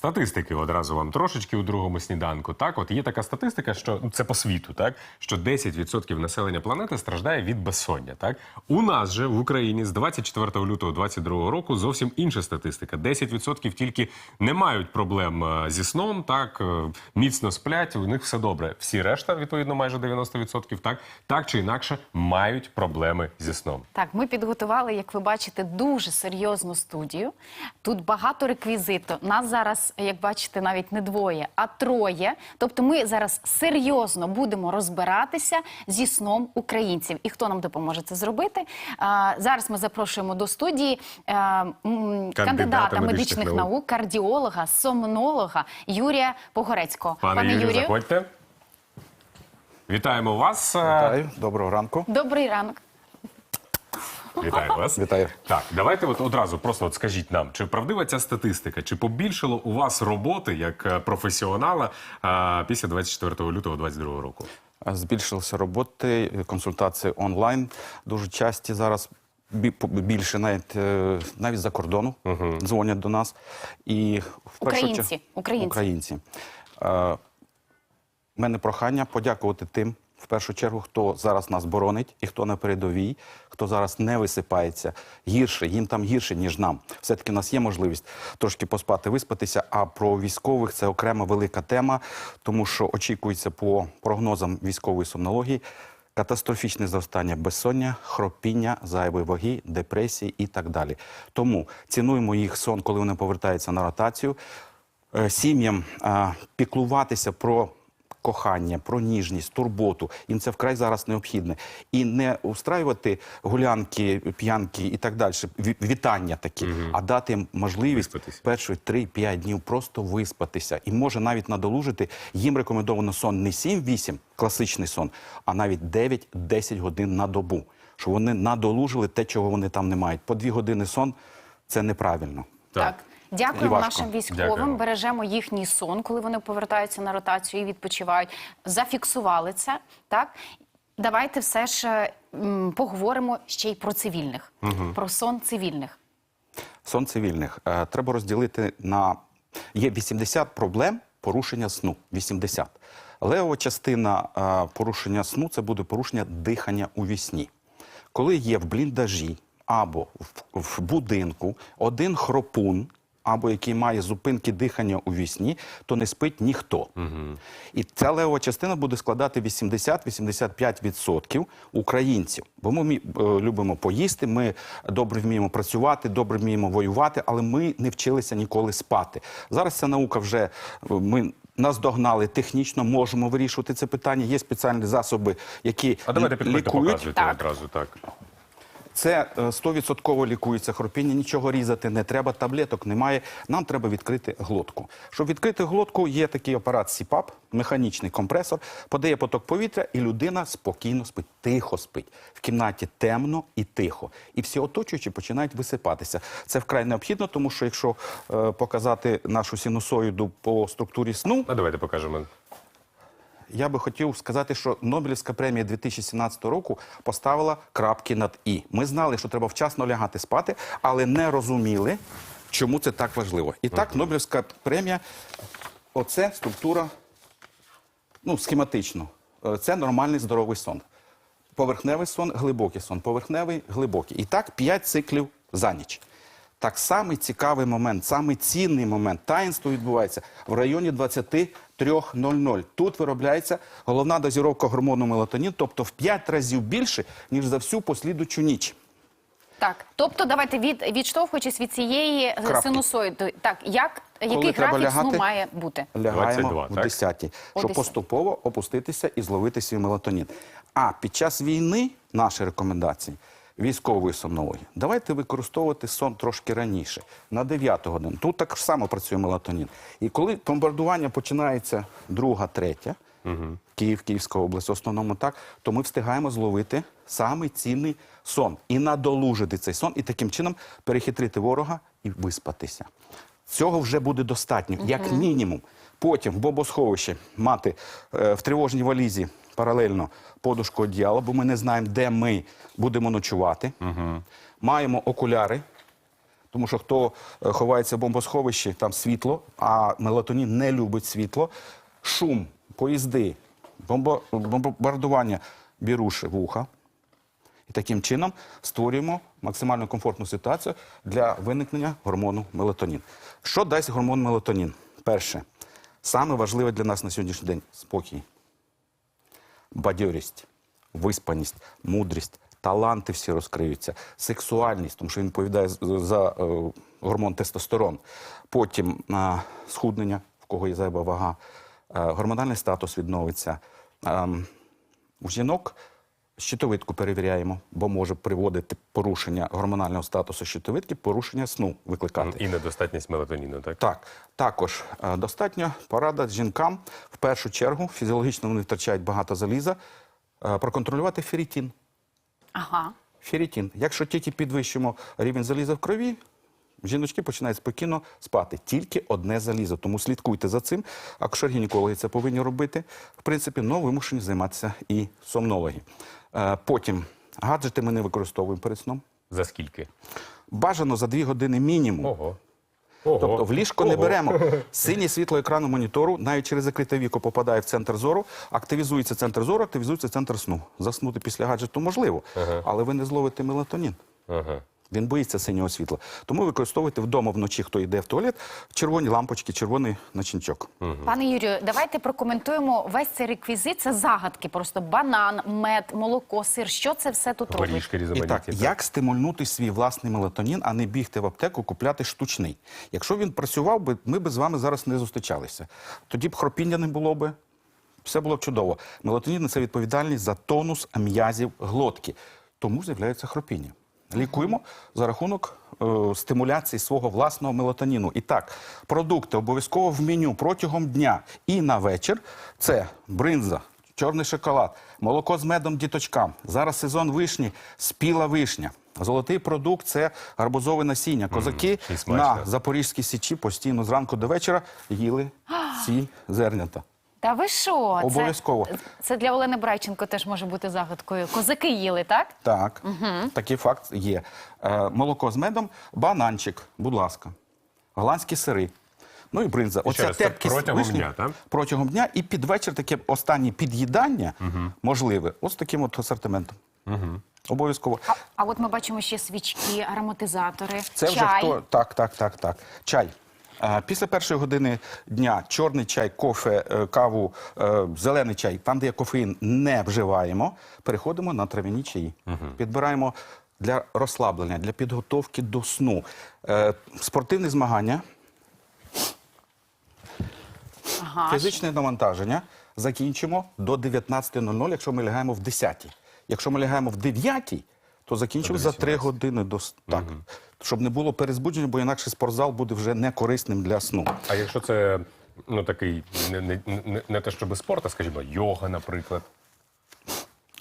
Статистики одразу вам трошечки у другому сніданку. Так, от є така статистика, що ну, це по світу, так що 10% населення планети страждає від безсоння. Так у нас же в Україні з 24 лютого 2022 року зовсім інша статистика. 10% тільки не мають проблем е, зі сном, так е, міцно сплять. У них все добре. Всі решта, відповідно, майже 90%, так так чи інакше мають проблеми зі сном. Так, ми підготували, як ви бачите, дуже серйозну студію. Тут багато реквізиту. Нас зараз, як бачите, навіть не двоє, а троє. Тобто, ми зараз серйозно будемо розбиратися зі сном українців. І хто нам допоможе це зробити? А, зараз ми запрошуємо до студії е, м, кандидата, медичних, медичних наук. наук. кардіолога, сомнолога Юрія Погорецького. Пане, Юрію, заходьте. Вітаємо вас. Е, Вітаю, доброго ранку. добрий ранок. Вітаю вас. Вітаю. Так, давайте от одразу просто от скажіть нам, чи правдива ця статистика? Чи побільшало у вас роботи як е, професіонала а, після 24 лютого 2022 року? Збільшилися роботи, консультації онлайн. Дуже часті зараз більше навіть е, навіть за кордону дзвонять до нас. І в першу Українці, чер- українці. українці. Е, У мене прохання подякувати тим, в першу чергу, хто зараз нас боронить і хто на передовій, хто зараз не висипається гірше, їм там гірше, ніж нам. Все-таки в нас є можливість трошки поспати, виспатися. А про військових це окрема велика тема, тому що очікується по прогнозам військової сомнології. Катастрофічне зростання безсоння, хропіння, зайвої ваги, депресії і так далі. Тому цінуємо їх сон, коли вони повертаються на ротацію е, сім'ям піклуватися про кохання, про ніжність, турботу. Їм це вкрай зараз необхідне. І не устраювати гулянки, п'янки і так далі, ві- вітання такі, а дати їм можливість Виспатись. перші 3-5 днів просто виспатися. І може навіть надолужити. Їм рекомендовано сон не 7-8, класичний сон, а навіть 9-10 годин на добу. Щоб вони надолужили те, чого вони там не мають. По 2 години сон це неправильно. Так. Дякуємо важко. нашим військовим. Дякуємо. Бережемо їхній сон, коли вони повертаються на ротацію і відпочивають. Зафіксували це. Так давайте все ж е, м, поговоримо ще й про цивільних, про сон цивільних. Сон цивільних Е, треба розділити на є 80 проблем порушення сну. 80. Левова частина е, порушення сну це буде порушення дихання у вісні. Коли є в бліндажі або в, в будинку один хропун. Або який має зупинки дихання у вісні, то не спить ніхто. І ця левова частина буде складати 80-85% українців. Бо ми е, любимо поїсти, ми добре вміємо працювати, добре вміємо воювати, але ми не вчилися ніколи спати. Зараз ця наука вже е, ми. Нас догнали технічно, можемо вирішувати це питання. Є спеціальні засоби, які А давайте лікують. Так. одразу так. Це е, 100% лікується хропіння, нічого різати не треба, таблеток немає. Нам треба відкрити глотку. Щоб відкрити глотку, є такий апарат СІПАП, механічний компресор, подає поток повітря, і людина спокійно спить, тихо спить. В кімнаті темно і тихо. І всі оточуючі починають висипатися. Це вкрай необхідно, тому що якщо е, показати нашу синусоїду по структурі сну, А давайте покажемо. Я би хотів сказати, що Нобелівська премія 2017 року поставила крапки над і. Ми знали, що треба вчасно лягати спати, але не розуміли, чому це так важливо. І так, Нобелівська премія, оце структура, ну, схематично. Е, Це нормальний здоровий сон. Поверхневий сон, глибокий сон, поверхневий, глибокий. І так 5 циклів за ніч. Так самий цікавий момент, самий цінний момент. Таїнство відбувається в районі 23.00. Тут виробляється головна дозіровка гормону мелатонін, тобто в 5 разів більше, ніж за всю послідучу ніч. Так, тобто, давайте від відштовхуючись від цієї е, Крапки. синусоїди. Так, як який треба графік сну має бути? Лягаємо 22, в так? 10 О щоб 10-й. поступово опуститися і зловити свій мелатонін. А під час війни наші рекомендації військової сомнології. Давайте використовувати сон трошки раніше, на 9 годину. Тут так само працює мелатонін. І коли бомбардування починається друга, третя, Київ, Київська область, в основному так, то ми встигаємо зловити самий цінний сон і надолужити цей сон, і таким чином перехитрити ворога і виспатися. Цього вже буде достатньо, як мінімум. Потім в бомбосховищі мати е, в тривожній валізі паралельно подушку одіяла, бо ми не знаємо, де ми будемо ночувати. Маємо окуляри, тому що хто е, ховається в бомбосховищі, там світло, а мелатонін не любить світло. Шум, поїзди, бомбо- бомбардування біруші вуха. І таким чином створюємо максимально комфортну ситуацію для виникнення гормону мелатонін. Що дасть гормон мелатонін? Перше, саме важливе для нас на сьогоднішній день спокій, бадьорість, виспаність, мудрість, таланти всі розкриються, сексуальність, тому що він відповідає за е, гормон тестостерон. Потім е, схуднення, в кого є зайва вага, е, гормональний статус відновиться. Ем, у жінок щитовидку перевіряємо, бо може приводити порушення гормонального статусу щитовидки, порушення сну викликати. І недостатність мелатоніну, так? Так, також е, достатньо порада жінкам. В першу чергу фізіологічно вони втрачають багато заліза. е, Проконтролювати ферритін. Ага. Ферритін. Якщо тільки підвищимо рівень заліза в крові, жіночки починають спокійно спати. Тільки одне залізо. Тому слідкуйте за цим. Акушер-гінекологи це повинні робити. В принципі, ну, вимушені займатися і сомнологи. Е, Потім гаджети ми не використовуємо перед сном. За скільки? Бажано за дві години мінімум. Ого. Ого. Тобто в ліжко не беремо. Синє світло екрану монітору навіть через закрите віко попадає в центр зору, активізується центр зору, активізується центр сну. Заснути після гаджету можливо, але ви не зловите мелатонін. Ага. Він боїться синього світла. Тому використовуйте вдома вночі, хто йде в туалет, червоні лампочки, червоний начинчок. Пане Юрію, давайте прокоментуємо весь цей реквізит. Це загадки. Просто банан, мед, молоко, сир. Що це все тут робить? І так? як стимульнути свій власний мелатонін, а не бігти в аптеку, купляти штучний? Якщо він працював би, ми б з вами зараз не зустрічалися. Тоді б хропіння не було би. Все було б чудово. Мелатонін це відповідальність за тонус м'язів глотки. Тому з'являється хропіння. Лікуємо за рахунок е, стимуляції свого власного мелатоніну. І так, продукти обов'язково в меню протягом дня і на вечір це бринза, чорний шоколад, молоко з медом діточкам. Зараз сезон вишні, спіла вишня. Золотий продукт це гарбузове насіння. Козаки смачно. на Запорізькій січі постійно зранку до вечора їли ці зернята. Та ви що? Обов'язково. Це, для Олени Брайченко теж може бути загадкою. Козаки їли, так? Так, такий факт є. Е, молоко з медом, бананчик, будь ласка, голландські сири. Ну і бринза. ще раз, терпкість протягом вишні. дня, так? Протягом дня і під вечір таке останнє під'їдання можливе. Ось таким от асортиментом. Обов'язково. А, а от ми бачимо ще свічки, ароматизатори, Це вже хто так, так, так, так. Чай. Після першої години дня чорний чай, кофе, е, каву, е, зелений чай, там, де є кофеїн, не вживаємо. Переходимо на трав'яні чаї. Підбираємо для розслаблення, для підготовки до сну. Е, Спортивні змагання, Ага. фізичне навантаження закінчимо до 19.00, якщо ми лягаємо в 10. Якщо ми лягаємо в 9, то закінчимо за 3 години до так. Щоб не було перезбудження, бо інакше спортзал буде вже не корисним для сну. А якщо це ну такий не, не, не, не те, щоб спорт, а скажімо, йога, наприклад.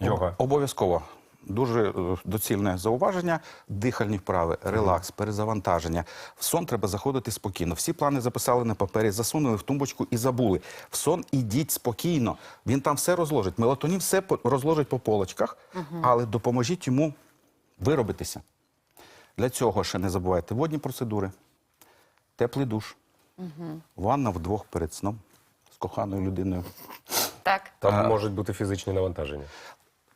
Йога. Обов'язково. Дуже е, доцільне зауваження, дихальні вправи, релакс, перезавантаження. В сон треба заходити спокійно. Всі плани записали на папері, засунули в тумбочку і забули. В сон ідіть спокійно. Він там все розложить. Мелатонін все розложить по полочках, але допоможіть йому виробитися. Для цього ще не забувайте водні процедури, теплий душ, ванна вдвох перед сном з коханою людиною. Так. Там можуть бути фізичні навантаження.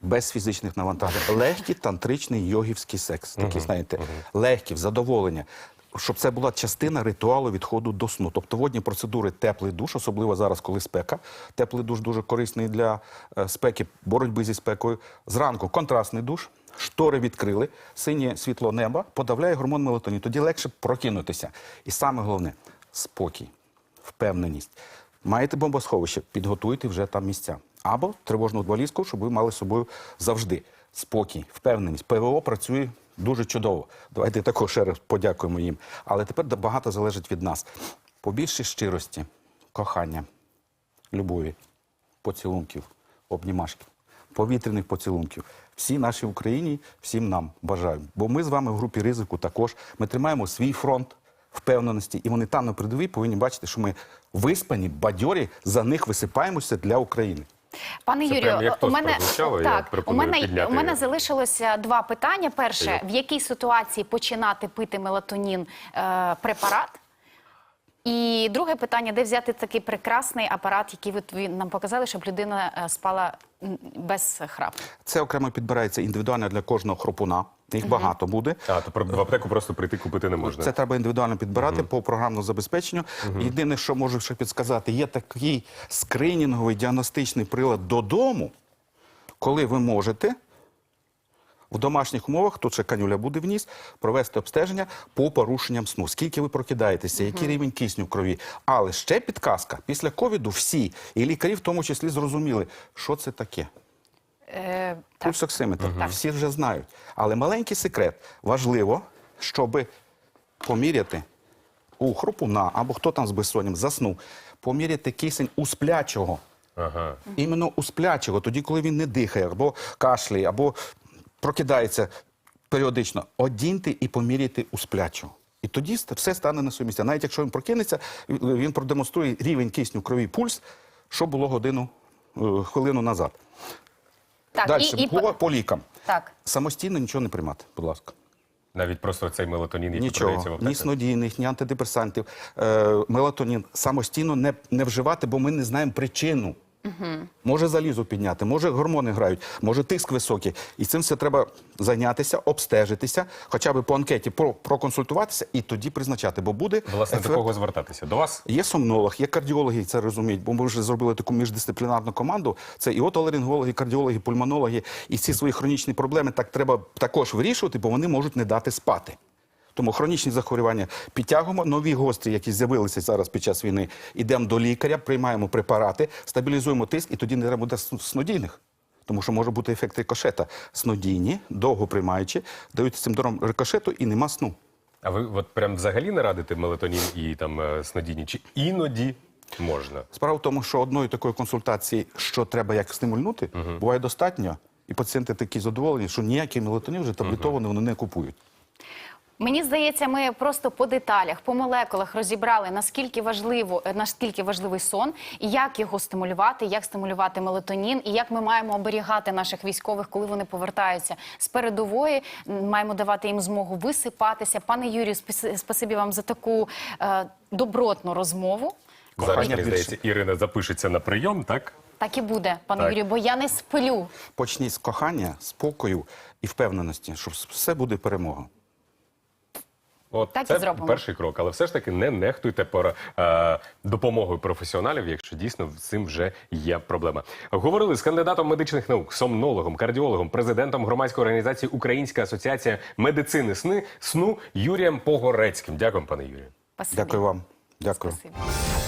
без фізичних навантажень. Легкий тантричний йогівський секс. Такий, знаєте, легкий, задоволення. Щоб це була частина ритуалу відходу до сну. Тобто водні процедури теплий душ, особливо зараз, коли спека. Теплий душ дуже корисний для е, спеки, боротьби зі спекою. Зранку контрастний душ, штори відкрили, синє світло неба подавляє гормон мелатонін. Тоді легше прокинутися. І саме головне спокій, впевненість. Маєте бомбосховище, підготуйте вже там місця. Або тривожну валізку, щоб ви мали з собою завжди. Спокій, впевненість. ПВО працює дуже чудово. Давайте також ще раз подякуємо їм. Але тепер багато залежить від нас. Побільше щирості, кохання, любові. поцілунків, обнімашків, повітряних поцілунків. Всі наші Україні, всім нам бажаю. Бо ми з вами в групі ризику також. Ми тримаємо свій фронт впевненості, і вони там на передовій повинні бачити, що ми виспані, бадьорі, за них висипаємося для України. Пане Це Юрію, прям у мене так, у мене у мене залишилося два питання. Перше, в якій ситуації починати пити мелатонін е, препарат? І друге питання, де взяти такий прекрасний апарат, який ви, нам показали, щоб людина е, спала без храпу? Це окремо підбирається індивідуально для кожного хропуна. Їх багато буде. А, то про- в аптеку просто прийти купити не можна. Це треба індивідуально підбирати по програмному забезпеченню. Єдине, що можу ще підсказати, є такий скринінговий діагностичний прилад додому, коли ви можете в домашніх умовах, тут ще канюля буде вніс, провести обстеження по порушенням сну. Скільки ви прокидаєтеся, який рівень кисню в крові. Але ще підказка: після ковіду всі, і лікарі в тому числі зрозуміли, що це таке. Е, так. Пульсоксиметр. Всі вже знають. Але маленький секрет. Важливо, щоб поміряти у хропуна або хто там з безсонням заснув, поміряти кисень у сплячого. Ага. Іменно у сплячого, тоді, коли він не дихає, або кашляє, або прокидається періодично. Одіньте і поміряйте у сплячого. І тоді все стане на своє місце. Навіть якщо він прокинеться, він продемонструє рівень кисню крові пульс, що було годину, е, хвилину назад. Так, Далі, і, і по, по лікам. так. Самостійно нічого не приймати, будь ласка. Навіть просто цей мелатонін, який продається в Нічого, аптеці. ні снодійних, ні антидепресантів, е, мелатонін самостійно не, не вживати, бо ми не знаємо причину. Може залізо підняти, може гормони грають, може тиск високий. І цим все треба зайнятися, обстежитися, хоча б по анкеті про, проконсультуватися і тоді призначати, бо буде Власне, до кого звертатися? До вас? Є сомнолог, є кардіологи, це розуміють, бо ми вже зробили таку міждисциплінарну команду. Це і отоларингологи, кардіологи, пульмонологи. І ці свої хронічні проблеми так треба також вирішувати, бо вони можуть не дати спати. Тому хронічні захворювання підтягуємо, нові гострі, які з'явилися зараз під час війни, йдемо до лікаря, приймаємо препарати, стабілізуємо тиск, і тоді не треба буде сн- снодійних. Тому що може бути ефект рикошета. Снодійні, довго приймаючи, дають симптом рикошету і нема сну. А ви от прям взагалі не радите мелатонін і там е, снодійні? Чи іноді можна? Справа в тому, що одної такої консультації, що треба як стимульнути, буває достатньо, і пацієнти такі задоволені, що ніякий мелатонін вже таблетований вони не купують. Мені здається, ми просто по деталях, по молекулах розібрали наскільки важливо, е, наскільки важливий сон, і як його стимулювати, як стимулювати мелатонін, і як ми маємо оберігати наших військових, коли вони повертаються з передової. Маємо давати їм змогу висипатися. Пане Юрію, спасибі вам за таку е, добротну розмову. Зараз, мені здається, Ірина запишеться на прийом, так? Так і буде, пане Юрію, бо я не сплю. Почніть з кохання, спокою і впевненості, що все буде перемога. От Так і це зробимо. перший крок, але все ж таки не нехтуйте пора, е, допомогою професіоналів, якщо дійсно з цим вже є проблема. Говорили з кандидатом медичних наук, сомнологом, кардіологом, президентом громадської організації Українська асоціація медицини сни сну Юрієм Погорецьким. Дякую, пане Юрію. Дякую вам. Дякую. Спасибі.